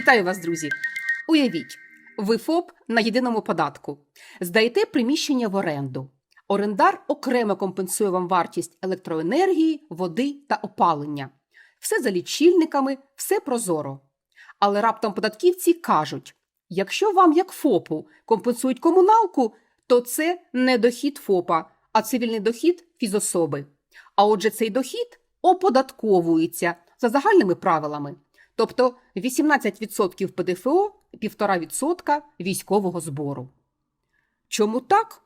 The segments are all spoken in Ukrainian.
Вітаю вас, друзі! Уявіть, ви ФОП на єдиному податку. Здаєте приміщення в оренду. Орендар окремо компенсує вам вартість електроенергії, води та опалення. Все за лічильниками, все прозоро. Але раптом податківці кажуть: якщо вам, як ФОПу, компенсують комуналку, то це не дохід ФОПа, а цивільний дохід фізособи. А отже, цей дохід оподатковується за загальними правилами. Тобто 18% ПДФО, 1,5% військового збору. Чому так?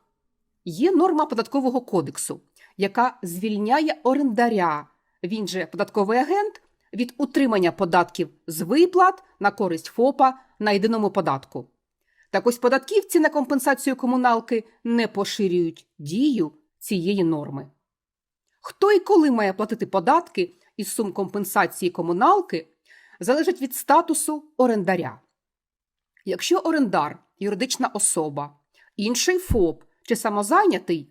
Є норма податкового кодексу, яка звільняє орендаря, він же податковий агент, від утримання податків з виплат на користь ФОПа на єдиному податку. Так ось податківці на компенсацію комуналки не поширюють дію цієї норми. Хто і коли має платити податки із сум компенсації комуналки, залежить від статусу орендаря. Якщо орендар юридична особа, інший ФОП чи самозайнятий,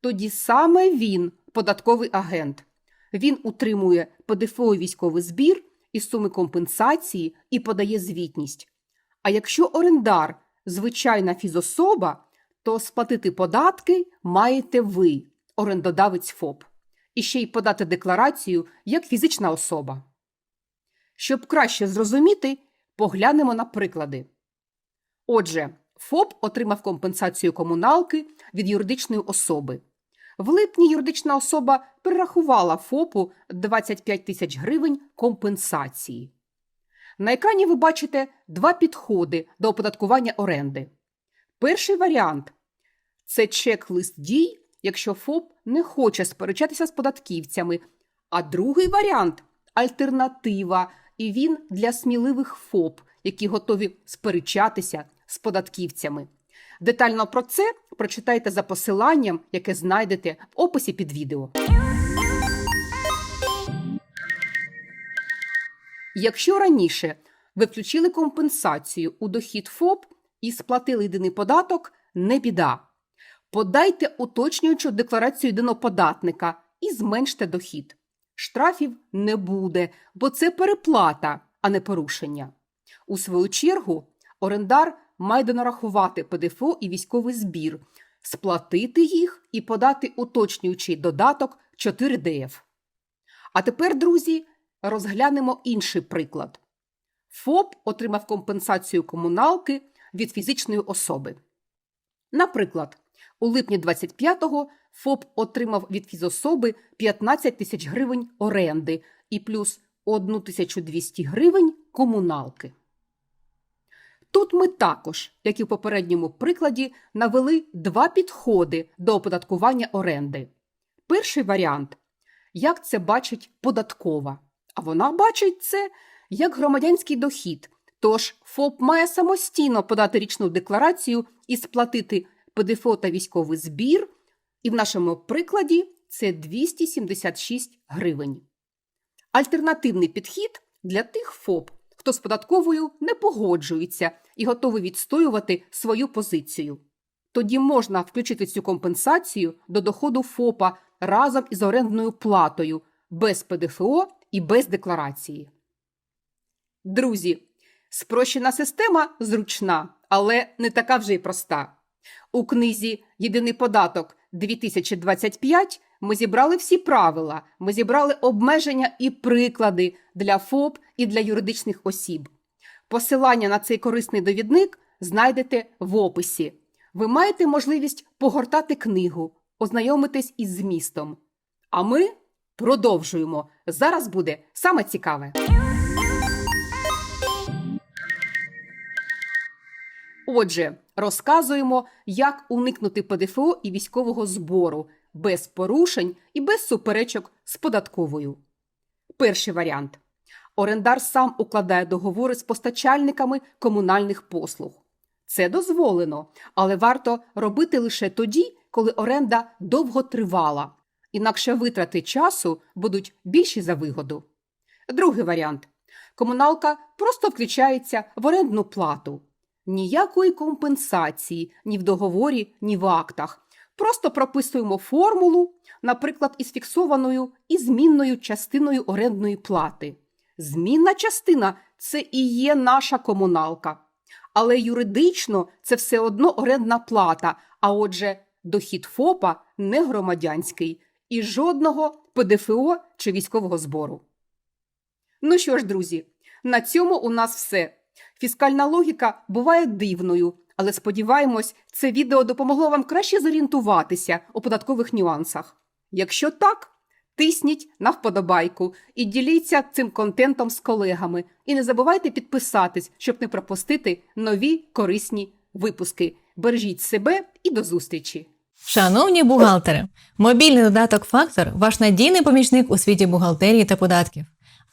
тоді саме він податковий агент. Він утримує ПДФО військовий збір із суми компенсації і подає звітність. А якщо орендар звичайна фізособа, то сплатити податки маєте ви, орендодавець ФОП, і ще й подати декларацію як фізична особа. Щоб краще зрозуміти, поглянемо на приклади. Отже, ФОП отримав компенсацію комуналки від юридичної особи. В липні юридична особа перерахувала ФОПу 25 тисяч гривень компенсації. На екрані ви бачите два підходи до оподаткування оренди. Перший варіант це чек-лист дій, якщо ФОП не хоче сперечатися з податківцями. А другий варіант альтернатива, і він для сміливих ФОП, які готові сперечатися з податківцями. Детально про це прочитайте за посиланням, яке знайдете в описі під відео. Якщо раніше ви включили компенсацію у дохід ФОП і сплатили єдиний податок, не біда. Подайте уточнюючу декларацію єдиноподатника і зменште дохід. Штрафів не буде, бо це переплата, а не порушення. У свою чергу, орендар має донарахувати ПДФО і військовий збір, сплатити їх і подати уточнюючий додаток 4 ДФ. А тепер, друзі, розглянемо інший приклад. ФОП отримав компенсацію комуналки від фізичної особи. Наприклад, у липні 25-го ФОП отримав від фізособи 15 тисяч гривень оренди і плюс 1200 гривень комуналки. Тут ми також, як і в попередньому прикладі, навели два підходи до оподаткування оренди. Перший варіант як це бачить податкова. А вона бачить це як громадянський дохід. Тож ФОП має самостійно подати річну декларацію і сплатити ПДФО та військовий збір, і в нашому прикладі це 276 гривень. Альтернативний підхід для тих ФОП, хто з податковою не погоджується і готовий відстоювати свою позицію. Тоді можна включити цю компенсацію до доходу ФОПа разом із орендною платою без ПДФО і без декларації. Друзі, спрощена система зручна, але не така вже й проста. У книзі Єдиний податок 2025 ми зібрали всі правила, ми зібрали обмеження і приклади для ФОП і для юридичних осіб. Посилання на цей корисний довідник знайдете в описі. Ви маєте можливість погортати книгу, ознайомитись із змістом. А ми продовжуємо. Зараз буде саме цікаве. Отже, розказуємо, як уникнути ПДФО і військового збору без порушень і без суперечок з податковою. Перший варіант. Орендар сам укладає договори з постачальниками комунальних послуг. Це дозволено, але варто робити лише тоді, коли оренда довго тривала, інакше витрати часу будуть більші за вигоду. Другий варіант. Комуналка просто включається в орендну плату. Ніякої компенсації ні в договорі, ні в актах. Просто прописуємо формулу, наприклад, із фіксованою і змінною частиною орендної плати. Змінна частина це і є наша комуналка. Але юридично це все одно орендна плата, а отже, дохід ФОПа не громадянський і жодного ПДФО чи військового збору. Ну що ж, друзі, на цьому у нас все. Фіскальна логіка буває дивною, але сподіваємось, це відео допомогло вам краще зорієнтуватися у податкових нюансах. Якщо так, тисніть на вподобайку і діліться цим контентом з колегами. І не забувайте підписатись, щоб не пропустити нові корисні випуски. Бережіть себе і до зустрічі! Шановні бухгалтери, мобільний додаток Фактор ваш надійний помічник у світі бухгалтерії та податків.